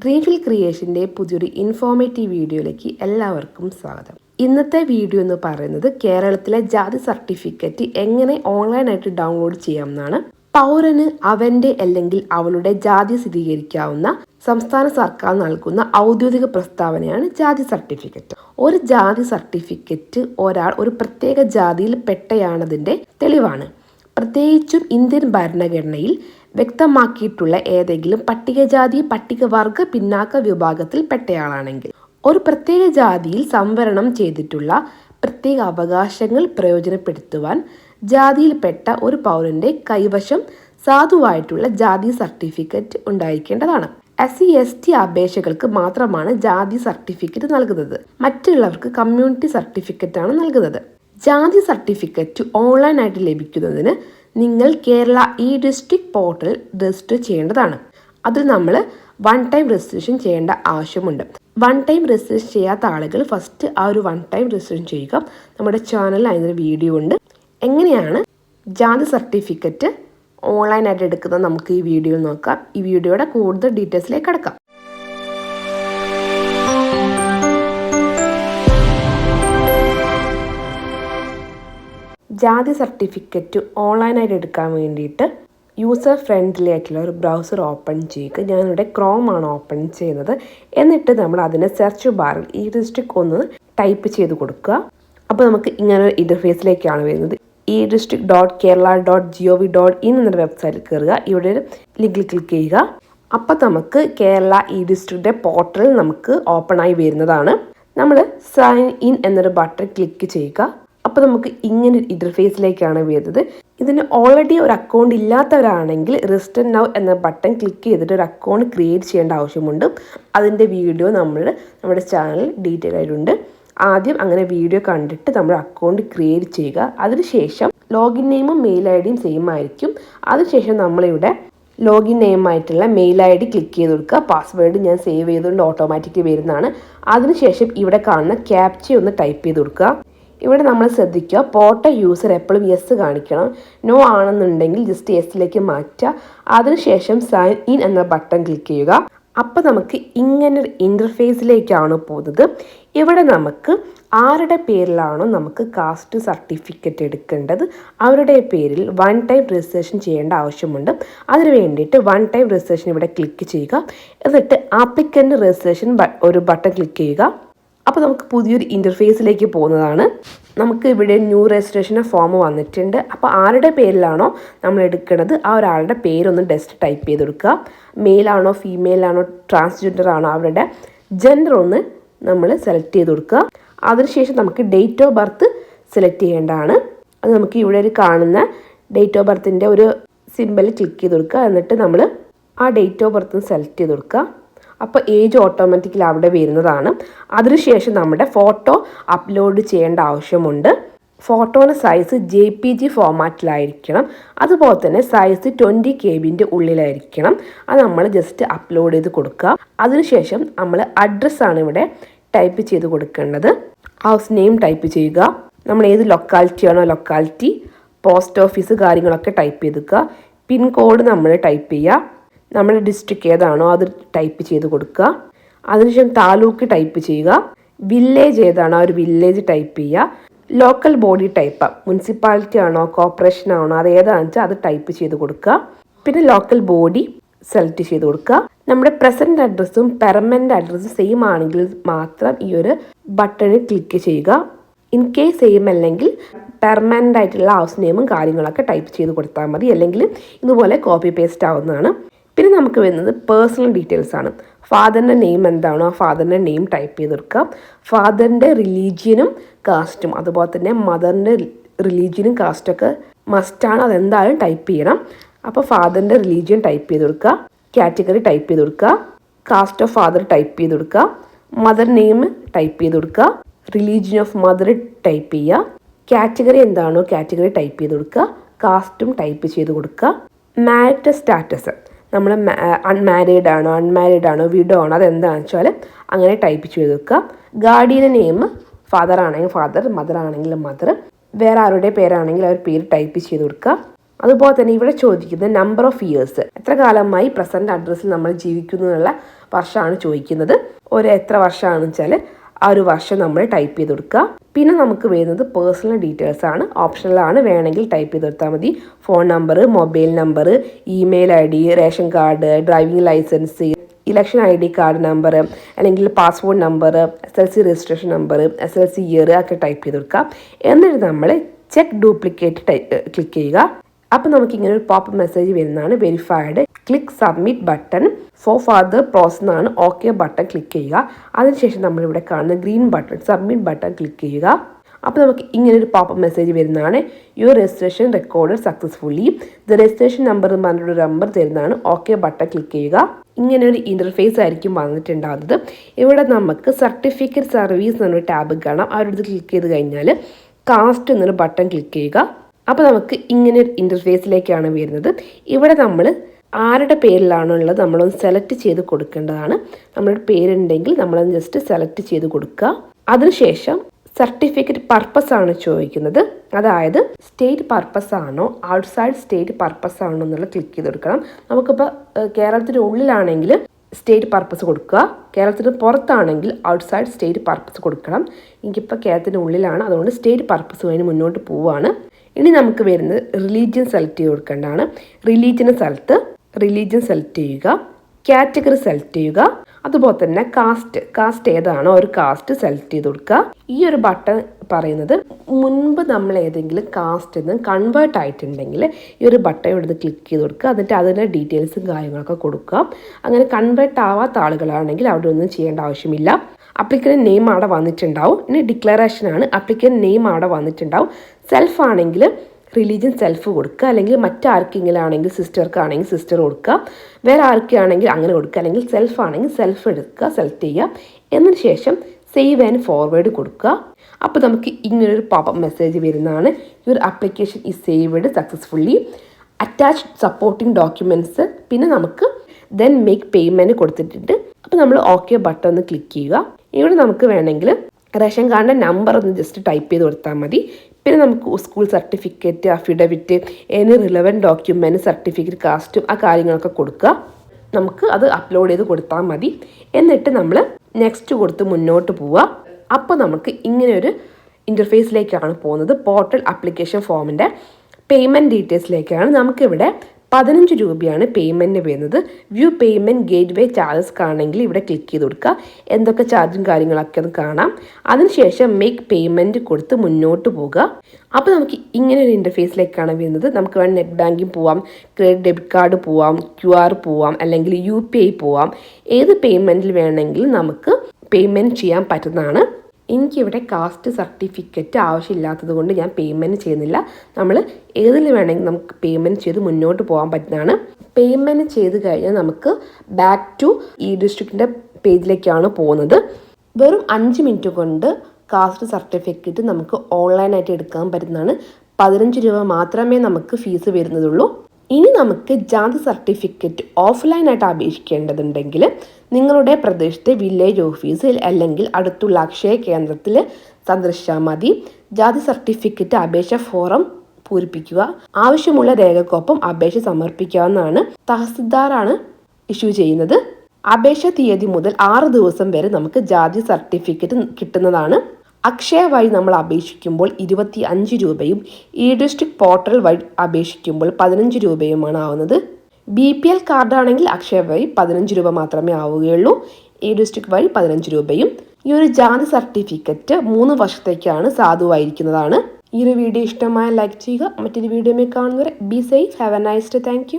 Dreamfill ക്രിയേഷന്റെ പുതിയൊരു informative വീഡിയോയിലേക്ക് എല്ലാവർക്കും സ്വാഗതം. ഇന്നത്തെ വീഡിയോ എന്ന് പറയുന്നത് കേരളത്തിലെ ജാതി സർട്ടിഫിക്കറ്റ് എങ്ങനെ ഓൺലൈനായിട്ട് ഡൗൺലോഡ് ചെയ്യാമെന്നാണ്. പൗരന് അവന്റെ അല്ലെങ്കിൽ അവളുടെ ജാതി സ്ഥിരീകരിക്കാവുന്ന സംസ്ഥാന സർക്കാർ നൽകുന്ന ഔദ്യോഗിക പ്രസ്താവനയാണ് ജാതി സർട്ടിഫിക്കറ്റ് ഒരു ജാതി സർട്ടിഫിക്കറ്റ് ഒരാൾ ഒരു പ്രത്യേക ജാതിയിൽ പെട്ടയാണതിന്റെ തെളിവാണ്. പ്രത്യേകിച്ചും ഇന്ത്യൻ ഭരണഘടനയിൽ വ്യക്തമാക്കിയിട്ടുള്ള ഏതെങ്കിലും പട്ടികജാതി പട്ടികവർഗ പിന്നാക്ക വിഭാഗത്തിൽ പെട്ടയാളാണെങ്കിൽ ഒരു പ്രത്യേക ജാതിയിൽ സംവരണം ചെയ്തിട്ടുള്ള പ്രത്യേക അവകാശങ്ങൾ പ്രയോജനപ്പെടുത്തുവാൻ ജാതിയിൽപ്പെട്ട ഒരു പൗരന്റെ കൈവശം സാധുവായിട്ടുള്ള ജാതി സർട്ടിഫിക്കറ്റ് ഉണ്ടായിരിക്കേണ്ടതാണ്. എസ് സി എസ് ടി അപേക്ഷകൾക്ക് മാത്രമാണ് ജാതി സർട്ടിഫിക്കറ്റ് നൽകുന്നത്. മറ്റുള്ളവർക്ക് കമ്മ്യൂണിറ്റി സർട്ടിഫിക്കറ്റാണ് നൽകുന്നത്. ജാതി സർട്ടിഫിക്കറ്റ് ഓൺലൈനായിട്ട് ലഭിക്കുന്നതിന് നിങ്ങൾ Kerala e district portal register ചെയ്യേണ്ടതാണ്. അതിൽ നമ്മൾ വൺ ടൈം രജിസ്ട്രേഷൻ ചെയ്യേണ്ട ആവശ്യമുണ്ട്. വൺ ടൈം രജിസ്ട്രേഷൻ ചെയ്യാത്ത ആളുകൾ ഫസ്റ്റ് ആ ഒരു വൺ ടൈം രജിസ്ട്രേഷൻ ചെയ്യുക. നമ്മുടെ ചാനലിൽ അതിനൊരു വീഡിയോ ഉണ്ട്. എങ്ങനെയാണ് ജാതി സർട്ടിഫിക്കറ്റ് ഓൺലൈനായിട്ട് എടുക്കുന്നത്? നമുക്ക് ഈ വീഡിയോയിൽ നോക്കാം. ഈ വീഡിയോയുടെ കൂടുതൽ ഡീറ്റെയിൽസിലേക്ക് കിടക്കാം. ജാതി സർട്ടിഫിക്കറ്റ് ഓൺലൈനായിട്ട് എടുക്കാൻ വേണ്ടിയിട്ട് യൂസർ ഫ്രണ്ട്ലി ആയിട്ടുള്ള ഒരു ബ്രൗസർ ഓപ്പൺ ചെയ്യുക. ഞാനിവിടെ ക്രോം ആണ് ഓപ്പൺ ചെയ്യുന്നത്. എന്നിട്ട് നമ്മൾ അതിനെ സെർച്ച് ബാറിൽ ഈ ഡിസ്ട്രിക്ട് ഒന്ന് ടൈപ്പ് ചെയ്ത് കൊടുക്കുക. അപ്പോൾ നമുക്ക് ഇങ്ങനെ ഒരു ഇന്റർഫേസിലേക്കാണ് വരുന്നത്. E district dot Kerala dot G O V dot in എന്നൊരു വെബ്സൈറ്റിൽ കയറുക. ഇവിടെ ലിങ്കിൽ ക്ലിക്ക് ചെയ്യുക. അപ്പോൾ നമുക്ക് കേരള ഇ ഡിസ്ട്രിക്റ്റിന്റെ പോർട്ടൽ നമുക്ക് ഓപ്പൺ ആയി വരുന്നതാണ്. നമ്മൾ സൈൻ ഇൻ എന്നൊരു ബട്ടൺ ക്ലിക്ക് ചെയ്യുക. അപ്പോൾ നമുക്ക് ഇങ്ങനെ ഇന്റർഫേസിലേക്കാണ് വരുന്നത്. ഇതിന് ഓൾറെഡി ഒരു അക്കൗണ്ട് ഇല്ലാത്തവരാണെങ്കിൽ റിസ്റ്റൻ നൗ എന്ന ബട്ടൺ ക്ലിക്ക് ചെയ്തിട്ട് ഒരു അക്കൗണ്ട് ക്രിയേറ്റ് ചെയ്യേണ്ട ആവശ്യമുണ്ട്. അതിന്റെ വീഡിയോ നമ്മൾ നമ്മുടെ ചാനലിൽ ഡീറ്റെയിൽ ആയിട്ടുണ്ട്. ആദ്യം അങ്ങനെ വീഡിയോ കണ്ടിട്ട് നമ്മൾ അക്കൗണ്ട് ക്രിയേറ്റ് ചെയ്യുക. അതിനുശേഷം ലോഗിൻ നെയിമും മെയിൽ ഐ ഡിയും സെയിം ആയിരിക്കും. അതിനുശേഷം നമ്മളിവിടെ ലോഗിൻ നെയിമായിട്ടുള്ള മെയിൽ ഐ ഡി ക്ലിക്ക് ചെയ്ത് കൊടുക്കുക. പാസ്വേഡ് ഞാൻ സേവ് ചെയ്തുകൊണ്ട് ഓട്ടോമാറ്റിക്കലി വരുന്നതാണ്. അതിനുശേഷം ഇവിടെ കാണുന്ന ക്യാപ്ച ഒന്ന് ടൈപ്പ് ചെയ്ത് കൊടുക്കുക. ഇവിടെ നമ്മൾ ശ്രദ്ധിക്കുക പോട്ട യൂസർ എപ്പോഴും യെസ് കാണിക്കണം. നോ ആണെന്നുണ്ടെങ്കിൽ ജസ്റ്റ് യെസ്സിലേക്ക് മാറ്റുക. അതിനുശേഷം സൈൻ ഇൻ എന്ന ബട്ടൺ ക്ലിക്ക് ചെയ്യുക. അപ്പോൾ നമുക്ക് ഇങ്ങനൊരു ഇന്റർഫേസിലേക്കാണ് പോകുന്നത്. ഇവിടെ നമുക്ക് ആരുടെ പേരിലാണോ നമുക്ക് കാസ്റ്റ് സർട്ടിഫിക്കറ്റ് എടുക്കേണ്ടത്. അവരുടെ പേരിൽ വൺ ടൈം രജിസ്ട്രേഷൻ ചെയ്യേണ്ട ആവശ്യമുണ്ട്. അതിന് വേണ്ടിയിട്ട് വൺ ടൈം രജിസ്ട്രേഷൻ ഇവിടെ ക്ലിക്ക് ചെയ്യുക. എന്നിട്ട് ആപ്ലിക്കന്റ് രജിസ്ട്രേഷൻ ഒരു ബട്ടൺ ക്ലിക്ക് ചെയ്യുക. അപ്പോൾ നമുക്ക് പുതിയൊരു ഇന്റർഫേസിലേക്ക് പോകുന്നതാണ്. നമുക്ക് ഇവിടെ ന്യൂ രജിസ്ട്രേഷൻ ഫോം വന്നിട്ടുണ്ട്. അപ്പോൾ ആരുടെ പേരിലാണോ നമ്മൾ എടുക്കുന്നത് ആ ഒരാളുടെ പേരൊന്ന് ജസ്റ്റ് ടൈപ്പ് ചെയ്ത് കൊടുക്കുക മെയിലാണോ ഫീമെയിലാണോ ട്രാൻസ്ജെൻഡർ ആണോ അവരുടെ ജെൻഡർ ഒന്ന് നമ്മൾ സെലക്ട് ചെയ്ത് കൊടുക്കുക അതിനുശേഷം നമുക്ക് ഡേറ്റ് ഓഫ് ബർത്ത് സെലക്ട് ചെയ്യേണ്ടതാണ്. അത് നമുക്ക് ഇവിടെ ഒരു കാണുന്ന ഡേറ്റ് ഓഫ് ബർത്തിന്റെ ഒരു സിമ്പിൾ ക്ലിക്ക് ചെയ്ത് കൊടുക്കുക എന്നിട്ട് നമ്മൾ ആ ഡേറ്റ് ഓഫ് ബർത്ത് സെലക്ട് ചെയ്ത് കൊടുക്കുക അപ്പോൾ ഏജ് ഓട്ടോമാറ്റിക്കലി അവിടെ വരുന്നതാണ്. അതിനുശേഷം നമ്മുടെ ഫോട്ടോ അപ്ലോഡ് ചെയ്യേണ്ട ആവശ്യമുണ്ട്. ഫോട്ടോയുടെ സൈസ് ജെ പി ജി ഫോമാറ്റിലായിരിക്കണം അതുപോലെ തന്നെ സൈസ് ട്വന്റി കെ ബിന്റെ ഉള്ളിലായിരിക്കണം. അത് നമ്മൾ ജസ്റ്റ് അപ്ലോഡ് ചെയ്ത് കൊടുക്കുക. അതിനുശേഷം നമ്മൾ അഡ്രസ്സാണ് ഇവിടെ ടൈപ്പ് ചെയ്ത് കൊടുക്കേണ്ടത്. ഹൗസ് നെയിം ടൈപ്പ് ചെയ്യുക. നമ്മൾ ഏത് ലൊക്കാലിറ്റി ആണോ ലൊക്കാലിറ്റി പോസ്റ്റ് ഓഫീസ് കാര്യങ്ങളൊക്കെ ടൈപ്പ് ചെയ്തുക്കുക. പിൻകോഡ് നമ്മൾ ടൈപ്പ് ചെയ്യുക. നമ്മുടെ ഡിസ്ട്രിക്ട് ഏതാണോ അത് ടൈപ്പ് ചെയ്ത് കൊടുക്കുക. അതിനുശേഷം താലൂക്ക് ടൈപ്പ് ചെയ്യുക. വില്ലേജ് ഏതാണോ ആ ഒരു വില്ലേജ് ടൈപ്പ് ചെയ്യുക. ലോക്കൽ ബോഡി ടൈപ്പ് മുനിസിപ്പാലിറ്റി ആണോ കോർപ്പറേഷൻ ആണോ അത് ഏതാണെന്ന് വെച്ചാൽ അത് ടൈപ്പ് ചെയ്ത് കൊടുക്കുക. പിന്നെ ലോക്കൽ ബോഡി സെലക്ട് ചെയ്ത് കൊടുക്കുക. നമ്മുടെ പ്രസന്റ് അഡ്രസ്സും പെർമനന്റ് അഡ്രസ്സും സെയിം ആണെങ്കിൽ മാത്രം ഈ ഒരു ബട്ടണിൽ ക്ലിക്ക് ചെയ്യുക. ഇൻ കേസ് സെയിം അല്ലെങ്കിൽ പെർമനന്റ് ആയിട്ടുള്ള ഹൗസ് നെയിമും കാര്യങ്ങളൊക്കെ ടൈപ്പ് ചെയ്ത് കൊടുത്താൽ മതി. അല്ലെങ്കിൽ ഇതുപോലെ കോപ്പി പേസ്റ്റ് ആവുന്നതാണ്. പിന്നെ നമുക്ക് വരുന്നത് പേഴ്സണൽ ഡീറ്റെയിൽസ് ആണ്. ഫാദറിന്റെ നെയിം എന്താണോ ആ ഫാദറിന്റെ നെയിം ടൈപ്പ് ചെയ്ത് കൊടുക്കുക ഫാദറിന്റെ റിലീജിയനും കാസ്റ്റും അതുപോലെ തന്നെ മദറിന്റെ റിലീജിയനും കാസ്റ്റൊക്കെ മസ്റ്റാണ് അതെന്തായാലും ടൈപ്പ് ചെയ്യണം. അപ്പോൾ ഫാദറിന്റെ റിലീജിയൻ ടൈപ്പ് ചെയ്ത് കൊടുക്കുക കാറ്റഗറി ടൈപ്പ് ചെയ്ത് കൊടുക്കുക കാസ്റ്റ് ഓഫ് ഫാദർ ടൈപ്പ് ചെയ്ത് കൊടുക്കുക മദർ നെയിം ടൈപ്പ് ചെയ്ത് കൊടുക്കുക റിലീജിയൻ ഓഫ് മദർ ടൈപ്പ് ചെയ്യുക. കാറ്റഗറി എന്താണോ കാറ്റഗറി ടൈപ്പ് ചെയ്ത് കൊടുക്കുക കാസ്റ്റും ടൈപ്പ് ചെയ്ത് കൊടുക്കുക. മാരിറ്റൽ സ്റ്റാറ്റസ് നമ്മൾ അൺമാരീഡ് ആണോ അൺമാരീഡ് ആണോ വിഡോ ആണോ അതെന്താണെന്ന് വെച്ചാൽ അങ്ങനെ ടൈപ്പ് ചെയ്ത് വെക്കുക. ഗാർഡിയന്റെ നെയിം ഫാദർ ആണെങ്കിൽ ഫാദർ മദർ ആണെങ്കിൽ മദർ വേറെ ആരുടെ പേരാണെങ്കിൽ അവർ പേര് ടൈപ്പ് ചെയ്ത് കൊടുക്കുക. അതുപോലെ തന്നെ ഇവിടെ ചോദിക്കുന്നത് നമ്പർ ഓഫ് ഇയേഴ്സ് എത്ര കാലമായി പ്രസന്റ് അഡ്രസ്സിൽ നമ്മൾ ജീവിക്കുന്നു എന്നുള്ള വർഷമാണ് ചോദിക്കുന്നത്. ഒരു എത്ര വർഷമാണെന്ന് വെച്ചാൽ ആ ഒരു വർഷം നമ്മൾ ടൈപ്പ് ചെയ്ത് കൊടുക്കുക. പിന്നെ നമുക്ക് വരുന്നത് പേഴ്സണൽ ഡീറ്റെയിൽസ് ആണ്. ഓപ്ഷണൽ ആണ്. വേണമെങ്കിൽ ടൈപ്പ് ചെയ്ത് കൊടുത്താൽ മതി. Phone number mobile number email I D ration card driving licence election I D card number അല്ലെങ്കിൽ passport number S L C registration number S L C year ഒക്കെ type ചെയ്ത് കൊടുക്കുക. എന്നിട്ട് നമ്മൾ ചെക്ക് ഡ്യൂപ്ലിക്കേറ്റ് ക്ലിക്ക് ചെയ്യുക. അപ്പോൾ നമുക്ക് ഇങ്ങനെ ഒരു പോപ്പ് മെസ്സേജ് വരുന്നതാണ് verified click submit button for further process എന്നാണ് ഓക്കെ ബട്ടൺ ക്ലിക്ക് ചെയ്യുക. അതിനുശേഷം നമ്മളിവിടെ കാണുന്ന green button submit button click ചെയ്യുക. അപ്പോൾ നമുക്ക് ഇങ്ങനെ ഒരു പോപ്പ് മെസ്സേജ് വരുന്നതാണ്. Your registration record successfully the registration number എന്ന് പറഞ്ഞൊരു നമ്പർ തരുന്നതാണ്. ഓക്കെ ബട്ടൺ ക്ലിക്ക് ചെയ്യുക. ഇങ്ങനെ ഒരു ഇന്റർഫേസ് ആയിരിക്കും വന്നിട്ടുണ്ടാകുന്നത്. ഇവിടെ നമുക്ക് സർട്ടിഫിക്കറ്റ് സർവീസ് എന്നൊരു ടാബ് കാണാം. അവരുടെ ക്ലിക്ക് ചെയ്ത് കഴിഞ്ഞാൽ കാസ്റ്റ് എന്നൊരു ബട്ടൺ ക്ലിക്ക് ചെയ്യുക. അപ്പോൾ നമുക്ക് ഇങ്ങനെ ഒരു ഇന്റർഫേസിലേക്കാണ് വരുന്നത്. ഇവിടെ നമ്മൾ ആരുടെ പേരിലാണോ ഉള്ളത് നമ്മളൊന്ന് സെലക്ട് ചെയ്ത് കൊടുക്കേണ്ടതാണ്. നമ്മളുടെ പേരുണ്ടെങ്കിൽ നമ്മളൊന്ന് ജസ്റ്റ് സെലക്ട് ചെയ്ത് കൊടുക്കുക. അതിനുശേഷം സർട്ടിഫിക്കറ്റ് പർപ്പസ് ആണ് ചോദിക്കുന്നത്. അതായത് സ്റ്റേറ്റ് പർപ്പസ് ആണോ ഔട്ട്സൈഡ് സ്റ്റേറ്റ് പർപ്പസ് ആണോ എന്നുള്ളത് ക്ലിക്ക് ചെയ്ത് കൊടുക്കണം. നമുക്കിപ്പോൾ കേരളത്തിന്റെ ഉള്ളിലാണെങ്കിൽ സ്റ്റേറ്റ് പർപ്പസ് കൊടുക്കുക. കേരളത്തിന് പുറത്താണെങ്കിൽ ഔട്ട്സൈഡ് സ്റ്റേറ്റ് പർപ്പസ് കൊടുക്കണം. എനിക്കിപ്പോൾ കേരളത്തിന്റെ ഉള്ളിലാണ്. അതുകൊണ്ട് സ്റ്റേറ്റ് പർപ്പസ് വേണ്ടി മുന്നോട്ട് പോവുകയാണ് ഇനി നമുക്ക് വരുന്നത് റിലീജിയൻ സെലക്ട് ചെയ്ത് കൊടുക്കേണ്ടതാണ്. റിലീജിയന് സ്ഥലത്ത് റിലീജിയൻ സെലക്ട് ചെയ്യുക കാറ്റഗറി സെലക്ട് ചെയ്യുക അതുപോലെ തന്നെ കാസ്റ്റ് കാസ്റ്റ് ഏതാണോ ഒരു കാസ്റ്റ് സെലക്ട് ചെയ്ത് കൊടുക്കുക. ഈ ഒരു ബട്ടൺ പറയുന്നത് മുൻപ് നമ്മൾ ഏതെങ്കിലും കാസ്റ്റ് നിന്ന് കൺവേർട്ട് ആയിട്ടുണ്ടെങ്കിൽ ഈ ഒരു ബട്ടൺ എടുത്ത് ക്ലിക്ക് ചെയ്ത് കൊടുക്കുക. എന്നിട്ട് അതിന്റെ ഡീറ്റെയിൽസും കാര്യങ്ങളൊക്കെ കൊടുക്കുക. അങ്ങനെ കൺവേർട്ട് ആവാത്ത ആളുകളാണെങ്കിൽ അവിടെ ഒന്നും ചെയ്യേണ്ട ആവശ്യമില്ല. അപ്ലിക്കന്റ് നെയിം അവിടെ വന്നിട്ടുണ്ടാവും. ഇനി ഡിക്ലറേഷൻ ആണ്. അപ്ലിക്കന്റ് നെയിം അവിടെ വന്നിട്ടുണ്ടാവും. സെൽഫ് ആണെങ്കിൽ റിലീജിയൻ സെൽഫ് കൊടുക്കുക. അല്ലെങ്കിൽ മറ്റാർക്കെങ്കിലും ആണെങ്കിൽ സിസ്റ്റർക്ക് ആണെങ്കിൽ സിസ്റ്റർ കൊടുക്കുക. വേറെ ആർക്കാണെങ്കിൽ അങ്ങനെ കൊടുക്കുക. അല്ലെങ്കിൽ സെൽഫ് ആണെങ്കിൽ സെൽഫ് എടുക്കുക. സെലക്ട് ചെയ്യുക. എന്നതിന് ശേഷം സേവ് ആൻഡ് ഫോർവേഡ് കൊടുക്കുക. അപ്പോൾ നമുക്ക് ഇങ്ങനൊരു പോപ്പ് മെസ്സേജ് വരുന്നതാണ്. Your application is saved successfully attach supporting documents പിന്നെ നമുക്ക് ദെൻ മേക്ക് പേയ്മെന്റ് കൊടുത്തിട്ടുണ്ട്. അപ്പോൾ നമ്മൾ ഓക്കെ ബട്ടൺ ഒന്ന് ക്ലിക്ക് ചെയ്യുക. ഇവിടെ നമുക്ക് വേണമെങ്കിൽ റേഷൻ കാർഡിന്റെ നമ്പർ ഒന്ന് ജസ്റ്റ് ടൈപ്പ് ചെയ്ത് കൊടുത്താൽ മതി. പിന്നെ നമുക്ക് school certificate affidavit any relevant document certificate കാസ്റ്റും ആ കാര്യങ്ങളൊക്കെ കൊടുക്കുക. നമുക്ക് അത് അപ്ലോഡ് ചെയ്ത് കൊടുത്താൽ മതി. എന്നിട്ട് നമ്മൾ നെക്സ്റ്റ് കൊടുത്ത് മുന്നോട്ട് പോവുക. അപ്പോൾ നമുക്ക് ഇങ്ങനെ ഒരു ഇന്റർഫേസിലേക്കാണ് പോകുന്നത്. പോർട്ടൽ ആപ്ലിക്കേഷൻ ഫോമിന്റെ പേയ്മെന്റ് ഡീറ്റെയിൽസിലേക്കാണ് നമുക്കിവിടെ പതിനഞ്ച് രൂപയാണ് പേയ്മെന്റ് വരുന്നത്. View payment gateway charges കാണണമെങ്കിൽ ഇവിടെ ക്ലിക്ക് ചെയ്ത് കൊടുക്കുക. എന്തൊക്കെ ചാർജും കാര്യങ്ങളൊക്കെ ഒന്ന് കാണാം. അതിനുശേഷം മേക്ക് പേയ്മെന്റ് കൊടുത്ത് മുന്നോട്ട് പോകുക അപ്പോൾ നമുക്ക് ഇങ്ങനെ ഒരു ഇന്റർഫേസിലേക്കാണ് വരുന്നത്. നമുക്ക് വേണം നെറ്റ് ബാങ്കിങ് പോവാം ക്രെഡിറ്റ് ഡെബിറ്റ് കാർഡ് പോവാം ക്യു ആർ പോവാം അല്ലെങ്കിൽ യു പി ഐ പോവാം. ഏത് പേയ്മെന്റിൽ വേണമെങ്കിലും നമുക്ക് പേയ്മെന്റ് ചെയ്യാൻ പറ്റുന്നതാണ്. എനിക്കിവിടെ കാസ്റ്റ് സർട്ടിഫിക്കറ്റ് ആവശ്യമില്ലാത്തത് കൊണ്ട് ഞാൻ പേയ്മെന്റ് ചെയ്യുന്നില്ല. നമ്മൾ ഏതിൽ വേണമെങ്കിൽ നമുക്ക് പേയ്മെന്റ് ചെയ്ത് മുന്നോട്ട് പോകാൻ പറ്റുന്നതാണ്. പേയ്മെന്റ് ചെയ്ത് കഴിഞ്ഞാൽ നമുക്ക് ബാക്ക് ടു ഈ ഡിസ്ട്രിക്റ്റിന്റെ പേജിലേക്കാണ് പോകുന്നത്. വെറും അഞ്ച് മിനിറ്റ് കൊണ്ട് കാസ്റ്റ് സർട്ടിഫിക്കറ്റ് നമുക്ക് ഓൺലൈനായിട്ട് എടുക്കാൻ പറ്റുന്നതാണ്. പതിനഞ്ച് രൂപ മാത്രമേ നമുക്ക് ഫീസ് വരുന്നതുള്ളൂ. ഇനി നമുക്ക് ജാതി സർട്ടിഫിക്കറ്റ് ഓഫ്ലൈനായിട്ട് അപേക്ഷിക്കേണ്ടതുണ്ടെങ്കിൽ നിങ്ങളുടെ പ്രദേശത്തെ വില്ലേജ് ഓഫീസിൽ അല്ലെങ്കിൽ അടുത്തുള്ള അക്ഷയ കേന്ദ്രത്തിൽ സന്ദർശിച്ചാൽ മതി. ജാതി സർട്ടിഫിക്കറ്റ് അപേക്ഷ ഫോറം പൂരിപ്പിക്കുക. ആവശ്യമുള്ള രേഖക്കൊപ്പം അപേക്ഷ സമർപ്പിക്കാവുന്നതാണ് തഹസിൽദാറാണ് ഇഷ്യൂ ചെയ്യുന്നത്. അപേക്ഷ തീയതി മുതൽ ആറ് ദിവസം വരെ നമുക്ക് ജാതി സർട്ടിഫിക്കറ്റ് കിട്ടുന്നതാണ്. അക്ഷയ വഴി നമ്മൾ അപേക്ഷിക്കുമ്പോൾ ഇരുപത്തി അഞ്ച് രൂപയും ഇ ഡിസ്ട്രിക്ട് പോർട്ടൽ വഴി അപേക്ഷിക്കുമ്പോൾ പതിനഞ്ച് രൂപയുമാണ് ആവുന്നത്. ബി പി എൽ കാർഡാണെങ്കിൽ അക്ഷയ വഴി പതിനഞ്ച് രൂപ മാത്രമേ ആവുകയുള്ളൂ. ഇ ഡിസ്ട്രിക്ട് വഴി പതിനഞ്ച് രൂപയും. ഈ ഒരു ജാതി സർട്ടിഫിക്കറ്റ് മൂന്ന് വർഷത്തേക്കാണ് സാധുവായിരിക്കുന്നതാണ്. ഈ ഒരു വീഡിയോ ഇഷ്ടമായ ലൈക്ക് ചെയ്യുക. മറ്റൊരു വീഡിയോയിൽ കാണുന്നവരെ be safe. Have a nice day. Thank